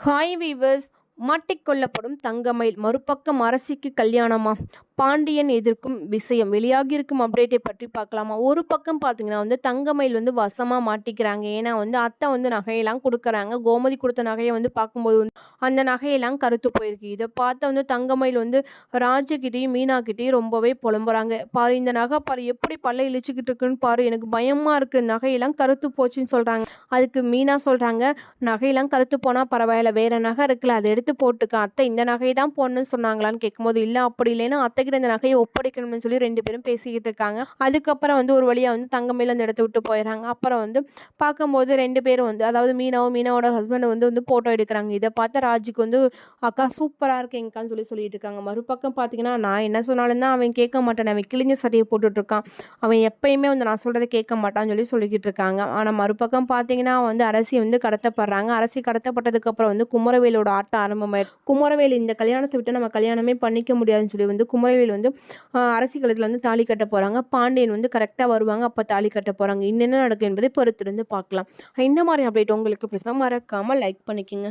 Hi viewers மாட்டிக்கொள்ளப்படும் தங்கமயில். மறுபக்கம் அரசிக்கு கல்யாணமா பாண்டியன் எதிர்க்கும் விஷயம் வெளியாகியிருக்கும் அப்டேட்டை பற்றி பார்க்கலாமா? ஒரு பக்கம் பார்த்தீங்கன்னா வந்து தங்கமயில் வந்து வசமாக மாட்டிக்கிறாங்க. ஏன்னா வந்து அத்தை வந்து நகையெல்லாம் கொடுக்குறாங்க. கோமதி கொடுத்த நகையை வந்து பார்க்கும்போது வந்து அந்த நகையெல்லாம் கருத்து போயிருக்கு. இதை பார்த்து வந்து தங்கமயில் வந்து ராஜகிட்டையும் மீனாக்கிட்டேயும் ரொம்பவே புலம்புறாங்க. பாரு இந்த நகை பாரு எப்படி பல்ல இழிச்சுக்கிட்டு இருக்குன்னு பாரு. எனக்கு பயமாக இருக்குது நகையெல்லாம் கருத்து போச்சுன்னு சொல்கிறாங்க அதுக்கு மீனா சொல்கிறாங்க நகையெல்லாம் கருத்து போனால் பரவாயில்ல. வேறு நகை இருக்குல்ல அதை எடுத்து போட்டுக்க. அத்தை இந்த நகையை தான் போடணும்னு சொன்னாங்களான்னு கேட்கும்போது இல்லை அப்படி இல்லைன்னா அத்தை கிட்ட இந்த நகையை ஒப்படைக்கணும்னு சொல்லி ரெண்டு பேரும் பேசிக்கிட்டு இருக்காங்க. அதுக்கப்புறம் வந்து ஒரு வழியாக வந்து தங்கமேல அந்த இடத்த விட்டு போயிடுறாங்க. அப்புறம் வந்து பார்க்கும்போது ரெண்டு பேரும் வந்து அதாவது மீனாவும் மீனாவோட ஹஸ்பண்ட் வந்து வந்து ஃபோட்டோ எடுக்கிறாங்க. இதை பார்த்து ராஜுக்கு வந்து அக்கா சூப்பராக இருக்கேங்கக்கான்னு சொல்லி சொல்லிட்டு இருக்காங்க. மறுபக்கம் பார்த்தீங்கன்னா நான் என்ன சொன்னாலும் தான் அவன் கேட்க மாட்டான். அவன் கிழிஞ்ச சட்டையை போட்டுட்ருக்கான் அவன் எப்பயுமே வந்து நான் சொல்கிறத கேட்க மாட்டான்னு சொல்லி சொல்லிக்கிட்டு இருக்காங்க. ஆனால் மறுபக்கம் பார்த்தீங்கன்னா வந்து அரசி வந்து கடத்தப்படுறாங்க. அரசி கடத்தப்பட்டதுக்கப்புறம் வந்து குமரவேலோட ஆட்டம் ஆரம்பமாயிருச்சு குமரவேல் இந்த கல்யாணத்தை விட்டு நம்ம கல்யாணமே பண்ணிக்க முடியாதுன்னு சொல்லி வந்து குமர குமரவேல் வந்து அரசி கழுத்தில் வந்து தாலி கட்ட போகிறாங்க பாண்டியன் வந்து கரெக்டாக வருவாங்க அப்போ தாலி கட்ட போகிறாங்க இன்னென்ன நடக்கும் என்பதை பொறுத்திருந்து பார்க்கலாம். இந்த மாதிரி அப்டேட் உங்களுக்கு பிடிச்சா மறக்காமல் லைக் பண்ணிக்கோங்க.